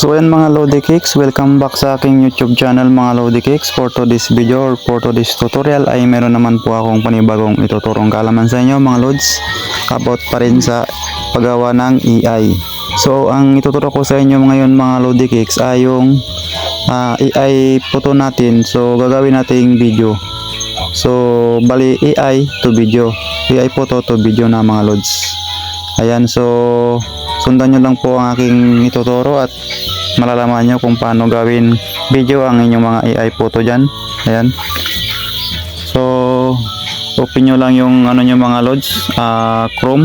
So ayan mga Lodi Cakes, welcome back sa aking YouTube channel mga Lodi Cakes. For today's video or for today's tutorial ay meron naman po akong panibagong ituturong kaalaman sa inyo mga Lods about pa rin sa paggawa ng AI. So ang ituturo ko sa inyo ngayon mga Lodi Cakes ay yung AI photo natin. So gagawin nating video. So bali AI to video. AI photo to video na mga Lods. Ayan so sundan nyo lang po ang aking ituturo at malalaman nyo kung paano gawin video ang inyong mga AI photo dyan. Ayan. So open nyo lang yung ano nyo mga loads ah, chrome.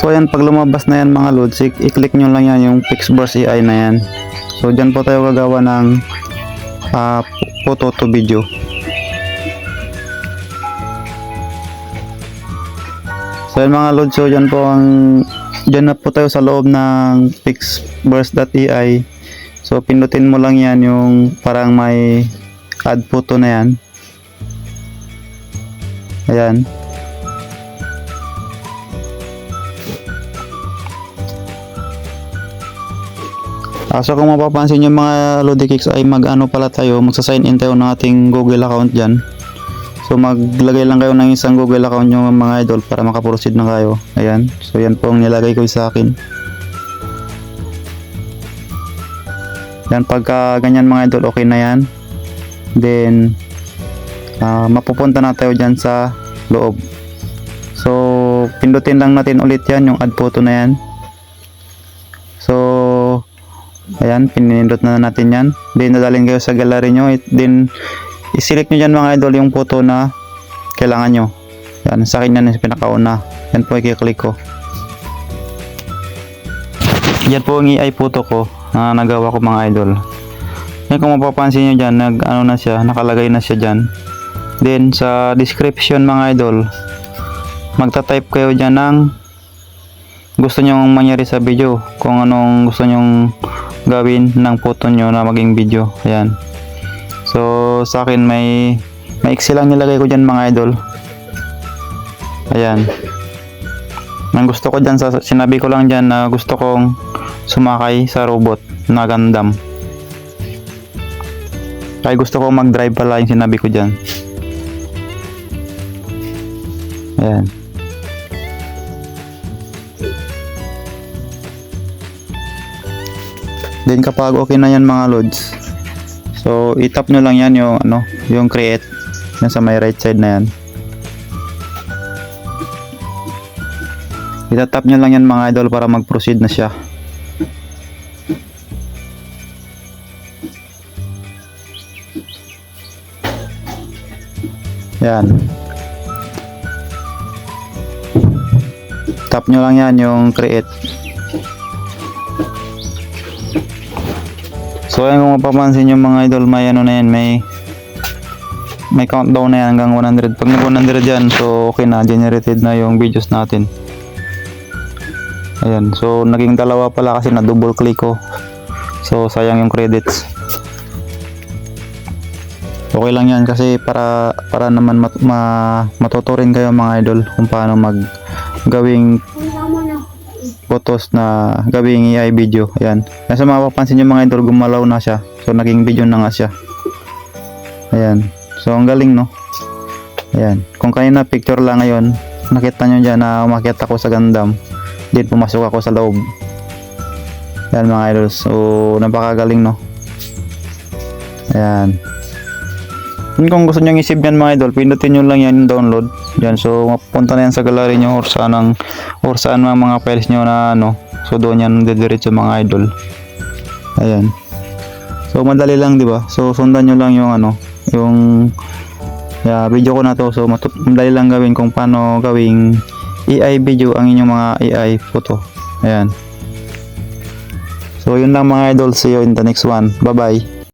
So ayan, pag lumabas na yan mga loads, i- i-click nyo lang yan yung Pixburst AI na yan. So dyan po tayo gagawa ng ah, photo to video. So ayan mga loads, so dyan po ang dyan na po tayo sa loob ng Pixburst.ai. So pindutin mo lang yan yung parang may add photo na yan. Ayan. Ah, so kung mapapansin yung mga Lodi Kicks ay mag-ano pala tayo, magsa-sign in tayo ng ating Google account dyan. So maglagay lang kayo ng isang Google account yung mga idol para makaproceed na kayo. Ayan. So yan po ang nilagay ko sa akin. Yan pagka ganyan mga idol okay na yan. Then ah, mapupunta na tayo dyan sa loob. So pindutin lang natin ulit yan yung add photo na yan. So Ayan, pinindot na natin yan. Then, dadalhin kayo sa gallery nyo. It, then, iselect nyo dyan mga idol yung photo na kailangan nyo. Yan, sa akin yan yung pinakauna. Yan po i-click ko. Yan po ang AI photo ko na nagawa ko mga idol. Yan kung mapapansin nyo dyan, nag, ano na siya, nakalagay na siya dyan. Then, sa description mga idol, magta-type kayo dyan ng gusto nyong mangyari sa video kung anong gusto nyong gawin ng photo nyo na maging video. Ayan. So sa akin may maiksi lang nilagay ko dyan mga idol. Ayan. Ang gusto ko dyan sa, sinabi ko lang dyan na gusto kong sumakay sa robot na Gundam. Ay gusto kong mag drive pala yung sinabi ko dyan. Ayan Then kapag okay na yan mga loads. So itap nyo lang yan yung ano, yung create yan sa may right side na yan. Itatap nyo lang yan mga idol para mag-proceed na siya. Yan. Tap nyo lang yan yung create. So ayun kung mapapansin yung mga idol may ano na yan may may countdown na yan hanggang 100 pag nag 100 yan so okay na generated na yung videos natin. Ayan so naging dalawa pala kasi na double click ko so sayang yung credits. Okay lang yan kasi para para naman mat, ma, matuturin kayo mga idol kung paano mag gawing photos na gawing AI video. Ayan. Nasa mapapansin nyo mga idol, gumalaw na siya. So, naging video na nga siya. Ayan. So, ang galing, no? Ayan. Kung kanina picture lang ngayon, nakita nyo dyan na umakyat ako sa Gundam. Then, pumasok ako sa loob. Ayan mga idol. So, napakagaling, no? Ayan. Yun kung gusto nyo i-save yan mga idol, pindutin nyo lang yan yung download. Yan, so mapunta na yan sa gallery nyo or saan, ang, or saan mga, mga files nyo na ano. So doon yan dediretso mga idol. Ayan. So madali lang, di ba? So sundan nyo lang yung ano, yung yeah, video ko na to. So madali lang gawin kung paano gawing AI video ang inyong mga AI photo. Ayan. So yun lang mga idol. See you in the next one. Bye-bye.